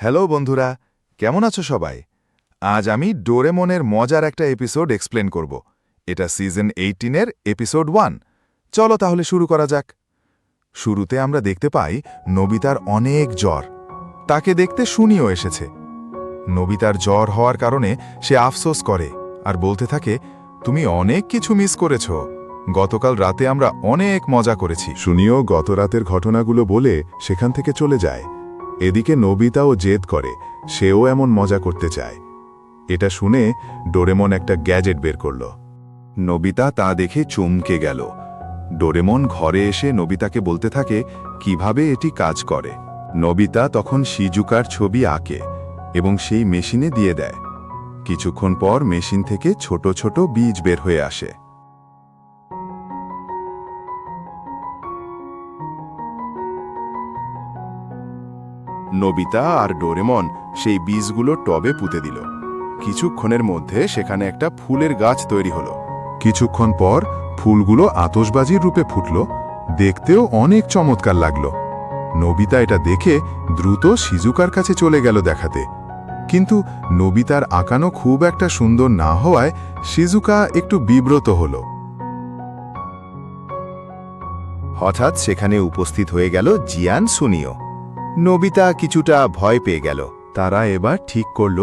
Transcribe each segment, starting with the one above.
Hello বন্ধুরা, কেমন আছো সবাই? আজ আমি ডোরেমনের মজার একটা এপিসোড এক্সপ্লেন করব। এটা সিজন এইটিনের এপিসোড ওয়ান। চলো তাহলে শুরু করা যাক। শুরুতে আমরা দেখতে পাই নবিতার অনেক জ্বর। তাকে দেখতে শুনিও এসেছে। নবিতার জ্বর হওয়ার কারণে সে আফসোস করে আর বলতে থাকে, তুমি অনেক কিছু মিস করেছ। গতকাল রাতে আমরা অনেক মজা করেছি। শুনিও গত রাতের ঘটনাগুলো বলে সেখান থেকে চলে যায়। এদিকে নবিতাও জেদ করে, সেও এমন মজা করতে চায়। এটা শুনে ডোরেমন একটা গ্যাজেট বের করল। নবিতা তা দেখে চমকে গেল। ডোরেমন ঘরে এসে নবিতাকে বলতে থাকে, কীভাবে এটি কাজ করে? নবিতা তখন সিজুকার ছবি আঁকে এবং সেই মেশিনে দিয়ে দেয়। কিছুক্ষণ পর মেশিন থেকে ছোট ছোট বীজ বের হয়ে আসে। নবিতা আর ডোরেমন সেই বীজগুলো টবে পুঁতে দিল। কিছুক্ষণের মধ্যে সেখানে একটা ফুলের গাছ তৈরি হলো। কিছুক্ষণ পর ফুলগুলো আতসবাজির রূপে ফুটল। দেখতেও অনেক চমৎকার লাগল। নবিতা এটা দেখে দ্রুত সিজুকার কাছে চলে গেল দেখাতে। কিন্তু নবিতার আঁকানো খুব একটা সুন্দর না হওয়ায় সিজুকা একটু বিব্রত হল। হঠাৎ সেখানে উপস্থিত হয়ে গেল জিয়ান সুনিও। নবিতা কিছুটা ভয় পেয়ে গেল। তারা এবার ঠিক করল,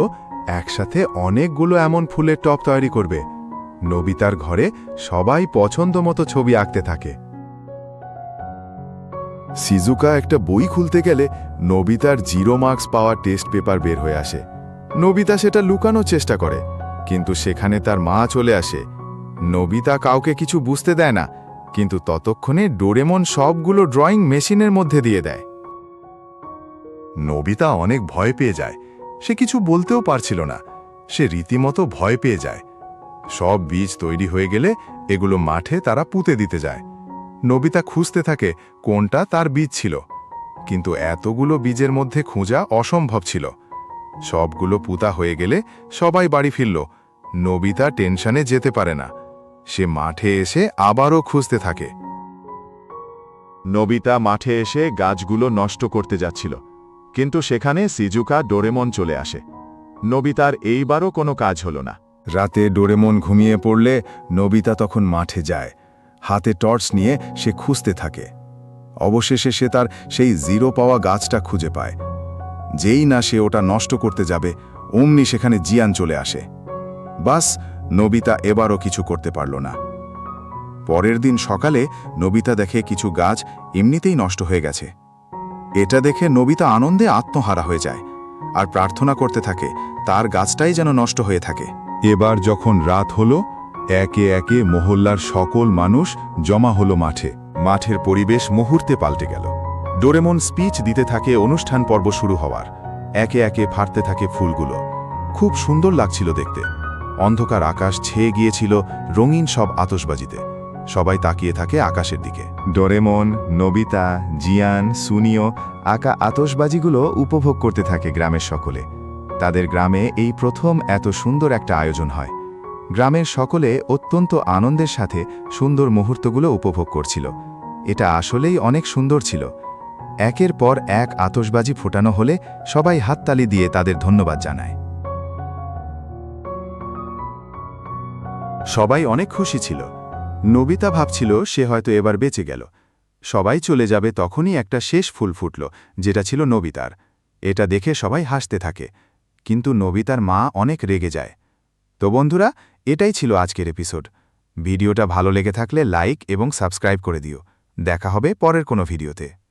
একসাথে অনেকগুলো এমন ফুলের টপ তৈরি করবে। নবিতার ঘরে সবাই পছন্দ মতো ছবি আঁকতে থাকে। সিজুকা একটা বই খুলতে গেলে নবিতার জিরো মার্কস পাওয়া টেস্ট পেপার বের হয়ে আসে। নবিতা সেটা লুকানোর চেষ্টা করে, কিন্তু সেখানে তার মা চলে আসে। নবিতা কাউকে কিছু বুঝতে দেয় না, কিন্তু ততক্ষণে ডোরেমন সবগুলো ড্রয়িং মেশিনের মধ্যে দিয়ে দেয়। নবিতা অনেক ভয় পেয়ে যায়। সে কিছু বলতেও পারছিল না। সে রীতিমতো ভয় পেয়ে যায়। সব বীজ তৈরি হয়ে গেলে এগুলো মাঠে তারা পুঁতে দিতে যায়। নবিতা খুঁজতে থাকে কোনটা তার বীজ ছিল। কিন্তু এতগুলো বীজের মধ্যে খোঁজা অসম্ভব ছিল। সবগুলো পুতা হয়ে গেলে সবাই বাড়ি ফিরল। নবিতা টেনশনে যেতে পারে না। সে মাঠে এসে আবারও খুঁজতে থাকে। নবিতা মাঠে এসে গাছগুলো নষ্ট করতে যাচ্ছিল। কিন্তু সেখানে সিজুকা ডোরেমন চলে আসে। নবিতার এইবারও কোনো কাজ হল না। রাতে ডোরেমন ঘুমিয়ে পড়লে নবিতা তখন মাঠে যায়। হাতে টর্চ নিয়ে সে খুঁজতে থাকে। অবশেষে সে তার সেই জিরো পাওয়া গাছটা খুঁজে পায়। যেই না সে ওটা নষ্ট করতে যাবে, অমনি সেখানে জিয়ান চলে আসে। বাস, নবিতা এবারও কিছু করতে পারল না। পরের দিন সকালে নবিতা দেখে কিছু গাছ এমনিতেই নষ্ট হয়ে গেছে। এটা দেখে নবিতা আনন্দে আত্মহারা হয়ে যায় আর প্রার্থনা করতে থাকে, তার গাছটাই যেন নষ্ট হয়ে থাকে। এবার যখন রাত হলো, একে একে মহল্লার সকল মানুষ জমা হলো মাঠে। মাঠের পরিবেশ মুহূর্তে পাল্টে গেল। ডোরেমন স্পিচ দিতে থাকে অনুষ্ঠান পর্ব শুরু হওয়ার। একে একে ফাটতে থাকে ফুলগুলো। খুব সুন্দর লাগছিল দেখতে। অন্ধকার আকাশ ছেয়ে গিয়েছিল, রঙিন সব আতসবাজিতে সবাই তাকিয়ে থাকে আকাশের দিকে। ডোরেমন, নবিতা, জিয়ান, সুনিও আকা আতসবাজিগুলো উপভোগ করতে থাকে গ্রামের সকলে। তাদের গ্রামে এই প্রথম এত সুন্দর একটা আয়োজন হয়। গ্রামের সকলে অত্যন্ত আনন্দের সাথে সুন্দর মুহূর্তগুলো উপভোগ করছিল। এটা আসলেই অনেক সুন্দর ছিল। একের পর এক আতসবাজি ফোটানো হলে সবাই হাততালি দিয়ে তাদের ধন্যবাদ জানায়। সবাই অনেক খুশি ছিল। নবিতা ভাবছিল সে হয়তো এবার বেঁচে গেল। সবাই চলে যাবে তখনই একটা শেষ ফুল ফুটল, যেটা ছিল নবিতার। এটা দেখে সবাই হাসতে থাকে। কিন্তু নবিতার মা অনেক রেগে যায়। তো বন্ধুরা, এটাই ছিল আজকের এপিসোড। ভিডিওটা ভালো লেগে থাকলে লাইক এবং সাবস্ক্রাইব করে দিও। দেখা হবে পরের কোনো ভিডিওতে।